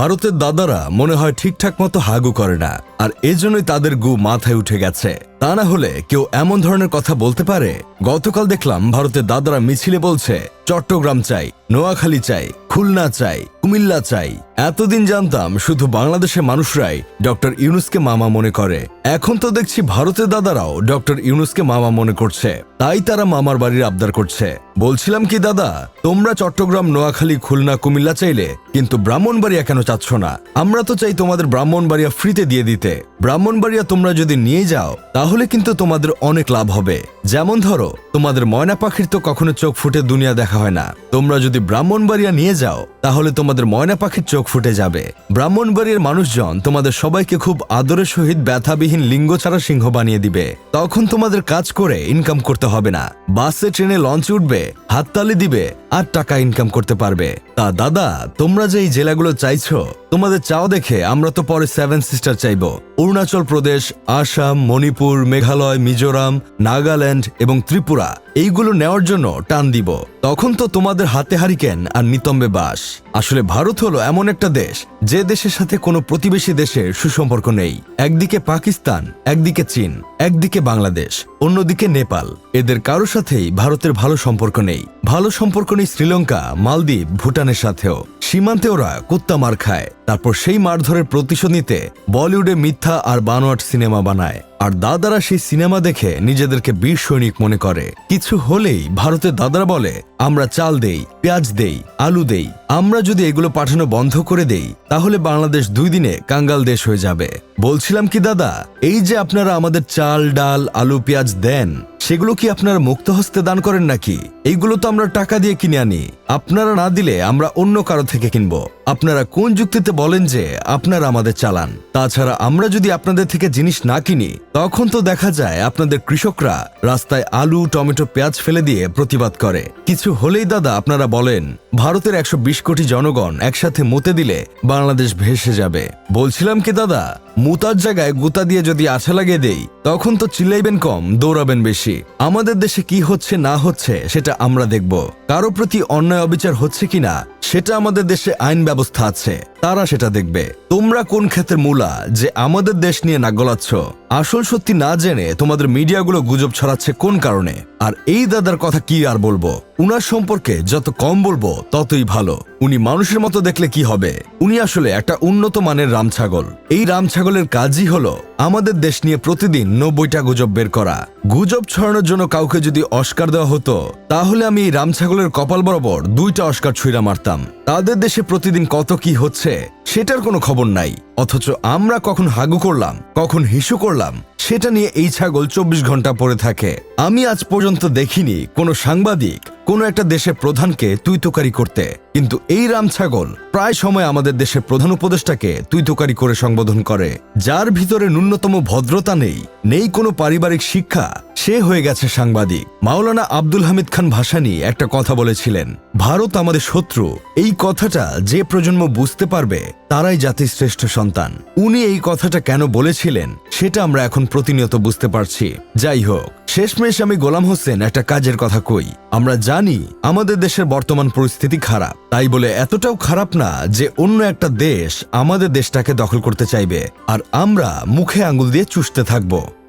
ভারতের দাদারা মনে হয় ঠিকঠাক মতো হাগু করে না। আর এজন্যই তাদের গু মাথায় উঠে গেছে। তা না হলে কেউ এমন ধরনের কথা বলতে পারে? গতকাল দেখলাম ভারতের দাদারা মিছিলে বলছে, চট্টগ্রাম চাই, নোয়াখালী চাই, খুলনা চাই, কুমিল্লা চাই। এতদিন জানতাম শুধু বাংলাদেশের মানুষরাই ডক্টর ইউনুসকে মামা মনে করে। এখন তো দেখছি ভারতের দাদারাও ডক্টর ইউনুসকে মামা মনে করছে। তাই তারা মামার বাড়ির আবদার করছে। বলছিলাম কি, দাদা, তোমরা চট্টগ্রাম, নোয়াখালী, খুলনা, কুমিল্লা চাইলে কিন্তু ব্রাহ্মণবাড়িয়া কেন চাচ্ছ না? আমরা তো চাই তোমাদের ব্রাহ্মণবাড়িয়া ফ্রিতে দিয়ে দিতে। ব্রাহ্মণবাড়িয়া তোমরা যদি নিয়ে যাও, তাহলে কিন্তু তোমাদের অনেক লাভ হবে। যেমন ধরো, তোমাদের ময়না পাখির তো কখনো চোখ ফুটে দুনিয়া দেখা হয় না। তোমরা যদি ব্রাহ্মণবাড়িয়া নিয়ে যাও, তাহলে তোমাদের ময়না পাখির চোখ ফুটে যাবে। ব্রাহ্মণবাড়িয়ার মানুষজন তোমাদের সবাইকে খুব আদরের সহিত ব্যথাবিহীন লিঙ্গ ছাড়া সিংহ বানিয়ে দিবে। তখন তোমাদের কাজ করে ইনকাম করতে হবে না। বাসে, ট্রেনে লঞ্চে উঠবে, হাততালি দিবে আর টাকা ইনকাম করতে পারবে। তা দাদা, তোমরা যে এই জেলাগুলো চাইছো, তোমাদের চাও দেখে আমরা তো পরে সেভেন সিস্টার চাইব। অরুণাচল প্রদেশ, আসাম, মণিপুর, মেঘালয়, মিজোরাম, নাগাল্যান্ড এবং ত্রিপুরা। এইগুলো নেওয়ার জন্য টান দিব। তখন তো তোমাদের হাতে হারিকেন আর নিতম্বে বাস। আসলে ভারত হলো এমন একটা দেশ, যে দেশের সাথে কোনো প্রতিবেশী দেশের সুসম্পর্ক নেই। একদিকে পাকিস্তান, একদিকে চীন, একদিকে বাংলাদেশ, অন্যদিকে নেপাল। এদের কারও সাথেই ভারতের ভালো সম্পর্ক নেই। ভালো সম্পর্ক নেই শ্রীলঙ্কা, মালদ্বীপ, ভুটানের সাথেও। সীমান্তে ওরা কুত্তা মার খায়। তারপর সেই মারধরের প্রতিশোধ নিতে বলিউডে মিথ্যা আর বানোয়াট সিনেমা বানায়। আর দাদারা সেই সিনেমা দেখে নিজেদেরকে বীর সৈনিক মনে করে। কিছু হলেই ভারতের দাদারা বলে, আমরা চাল দেই, পেঁয়াজ দেই, আলু দেই। আমরা যদি এগুলো পাঠানো বন্ধ করে দেই, তাহলে বাংলাদেশ দুই দিনে কাঙ্গাল দেশ হয়ে যাবে। বলছিলাম কি, দাদা, এই যে আপনারা আমাদের চাল, ডাল, আলু, পেঁয়াজ দেন, সেগুলো কি আপনারা মুক্ত হস্তে দান করেন নাকি? এইগুলো তো আমরা টাকা দিয়ে কিনে আনি। আপনারা না দিলে আমরা অন্য কারও থেকে কিনবো। আপনারা কোন যুক্তিতে বলেন যে আপনারা আমাদের চালান? তাছাড়া আমরা যদি আপনাদের থেকে জিনিস না কিনি, তখন তো দেখা যায় আপনাদের কৃষকরা রাস্তায় আলু, টমেটো, পেঁয়াজ ফেলে দিয়ে প্রতিবাদ করে। কিছু হলেই দাদা আপনারা বলেন, ভারতের একশো বিশ কোটি জনগণ একসাথে মতে দিলে বাংলাদেশ ভেসে যাবে। বলছিলাম কি দাদা? মুতার জায়গায় গুতা দিয়ে যদি আছা লাগিয়ে দেই, তখন তো চিল্লাইবেন কম, দৌড়াবেন বেশি। আমাদের দেশে কি হচ্ছে, না হচ্ছে, সেটা আমরা দেখব। কারও প্রতি অন্যায় অবিচার হচ্ছে কিনা, সেটা আমাদের দেশে আইন ব্যবস্থা আছে। তারা সেটা দেখবে। তোমরা কোন ক্ষেত্রে মূলা যে আমাদের দেশ নিয়ে নাক গলাচ্ছ? আসল সত্যি না জেনে তোমাদের মিডিয়াগুলো গুজব ছড়াচ্ছে কোন কারণে? আর এই দাদার কথা কি আর বলব? উনার সম্পর্কে যত কম বলব, ততই ভালো। উনি মানুষের মতো দেখলে কি হবে? উনি আসলে একটা উন্নত মানের রামছাগল। এই রামছাগলের কাজই হলো আমাদের দেশ নিয়ে প্রতিদিন নব্বইটা গুজব বের করা। গুজব ছড়ানোর জন্য কাউকে যদি অস্কার দেওয়া হতো, তাহলে আমি এই রামছাগলের কপাল বরাবর দুইটা অস্কার ছুঁড়া মারতাম। তাদের দেশে প্রতিদিন কত কি হচ্ছে, সেটার কোনো খবর নাই। অথচ আমরা কখন হাগু করলাম, কখন হিসু করলাম, সেটা নিয়ে এই ছাগল চব্বিশ ঘণ্টা পড়ে থাকে। আমি আজ পর্যন্ত দেখিনি কোনো সাংবাদিক কোনো একটা দেশের প্রধানকে তুই তোকারি করতে। কিন্তু এই রাম ছাগল প্রায় সময় আমাদের দেশের প্রধান উপদেষ্টাকে তুই তোকারি করে সম্বোধন করে। যার ভিতরে ন্যূনতম ভদ্রতা নেই নেই কোনো পারিবারিক শিক্ষা, সে হয়ে গেছে সাংবাদিক। মাওলানা আব্দুল হামিদ খান ভাসানী একটা কথা বলেছিলেন, ভারত আমাদের শত্রু। এই কথাটা যে প্রজন্ম বুঝতে পারবে, তারাই জাতির শ্রেষ্ঠ সন্তান। উনি এই কথাটা কেন বলেছিলেন, সেটা আমরা এখন প্রতিনিয়ত বুঝতে পারছি। যাই হোক শেষমেশ আমি গোলাম হোসেন একটা কাজের কথা কই। আমরা জানি আমাদের দেশের বর্তমান পরিস্থিতি খারাপ। তাই বলে এতটাও খারাপ না যে অন্য একটা দেশ আমাদের দেশটাকে দখল করতে চাইবে। আর আমরা মুখে আঙুল দিয়ে চুষতে থাকব।